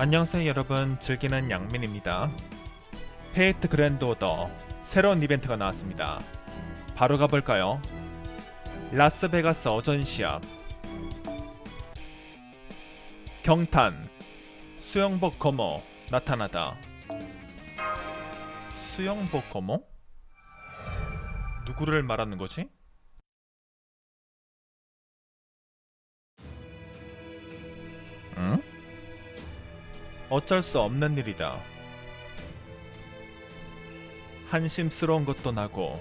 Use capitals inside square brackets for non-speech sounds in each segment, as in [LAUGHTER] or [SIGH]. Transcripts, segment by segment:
안녕하세요 여러분 즐기는 양민입니다 페이트 그랜드 오더 새로운 이벤트가 나왔습니다 바로 가볼까요? 라스베가스 어전 시합 경탄 수영복 거모 나타나다 수영복 거모? 누구를 말하는 거지? 어쩔 수 없는 일이다. 한심스러운 것도 나고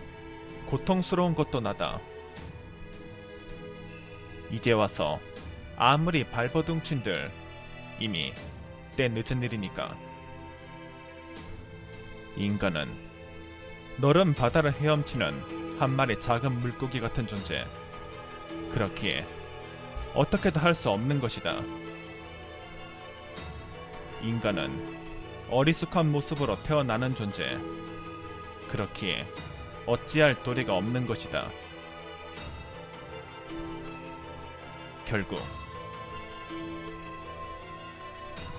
고통스러운 것도 나다. 이제 와서 아무리 발버둥친들 이미 때 늦은 일이니까. 인간은 너른 바다를 헤엄치는 한 마리 작은 물고기 같은 존재. 그렇기에 어떻게도 할 수 없는 것이다. 인간은 어리숙한 모습으로 태어나는 존재. 그렇기에 어찌할 도리가 없는 것이다. 결국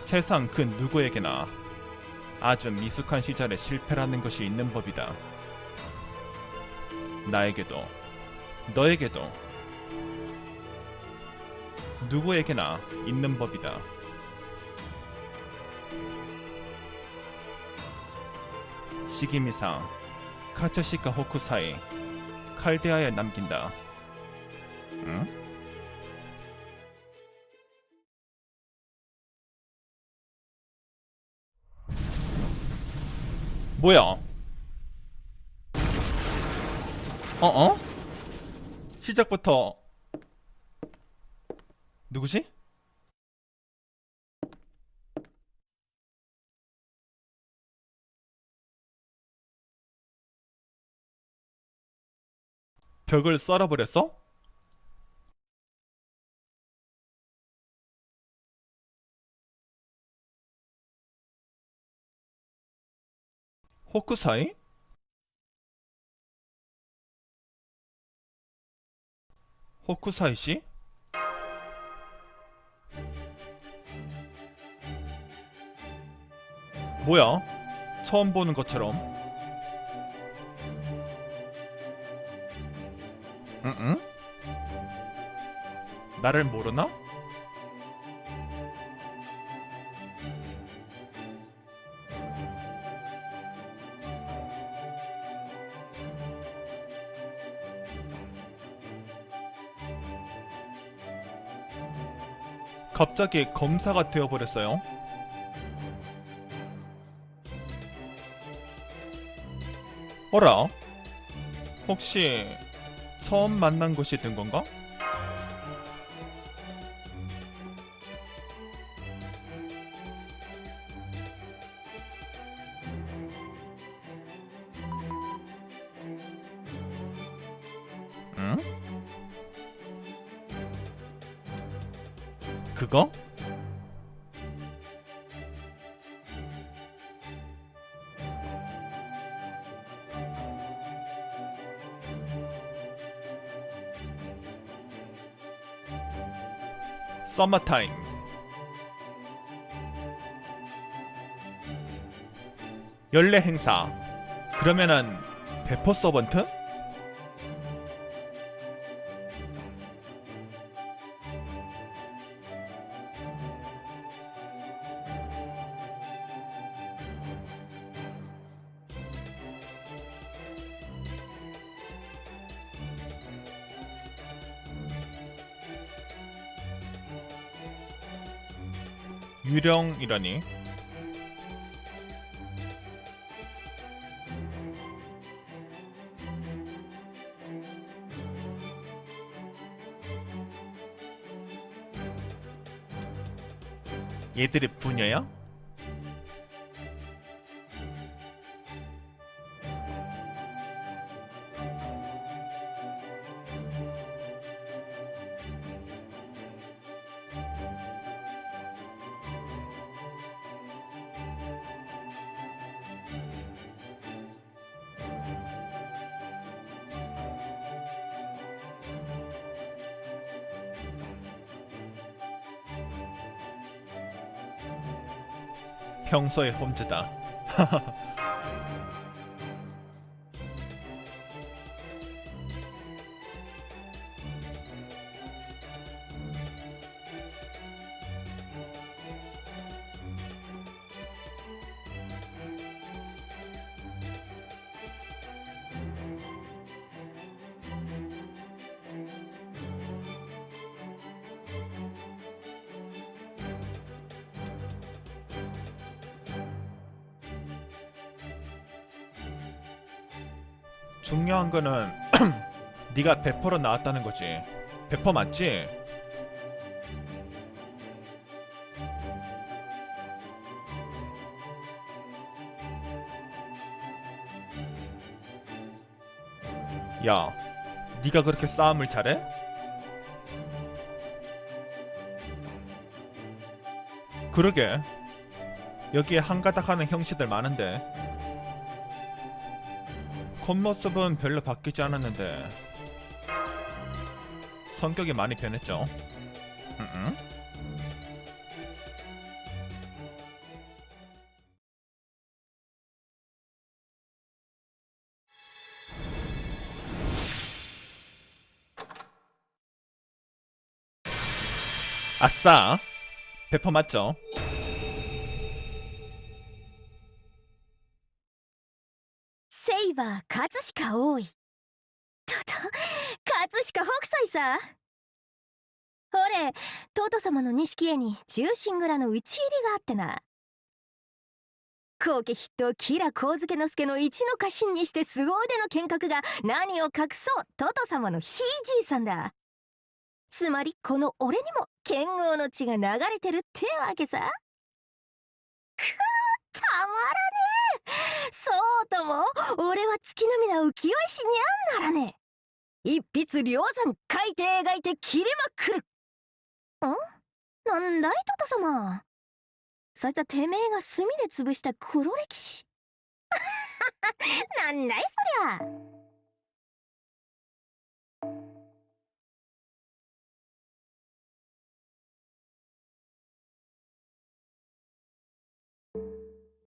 세상 그 누구에게나 아주 미숙한 시절에 실패라는 것이 있는 법이다. 나에게도 너에게도 누구에게나 있는 법이다. 시기미상 카츠시카 호쿠사이 칼데아에 남긴다. 응? 뭐야? 어 어? 시작부터 누구지? 벽을 썰어버렸어? 호쿠사이? 호쿠사이 씨? 뭐야? 처음 보는 것처럼. 응응? 나를 모르나? 갑자기 검사가 되어버렸어요. 어라? 혹시 처음 만난 곳이 된 건가? 응? 그거? 서머타임 연례 행사 그러면은 베퍼 서번트? 유령이라니 얘들이 부녀야? 평소의 홈즈다. [LAUGHS] 중요한 거는 [CLEARS THROAT] 네가 배퍼로 나왔다는 거지. 배퍼 맞지? 야, 네가 그렇게 싸움을 잘해? 그러게. 여기에 한가닥 하는 형씨들 많은데 겉모습은 별로 바뀌지 않았는데 성격이 많이 변했죠. 음, 아싸, 배퍼 맞죠? セイバー葛飾多い。とと葛飾北斎さほれトト様の錦絵に忠臣蔵の討ち入りがあってな。後家筆頭吉良上野之助の一の家臣にして凄腕の剣客が何を隠そう？トト様のひいじいさんだ。つまりこの俺にも剣豪の血が流れてるってわけさ。くーたまらねえ！そうとも俺は月並みな浮世絵師にゃんならね。え一筆両山書いて描いて切れまくる。ん？なんだいトト様。そいつはてめえが墨で潰した黒歴史。[LAUGHS] なんだいそりゃ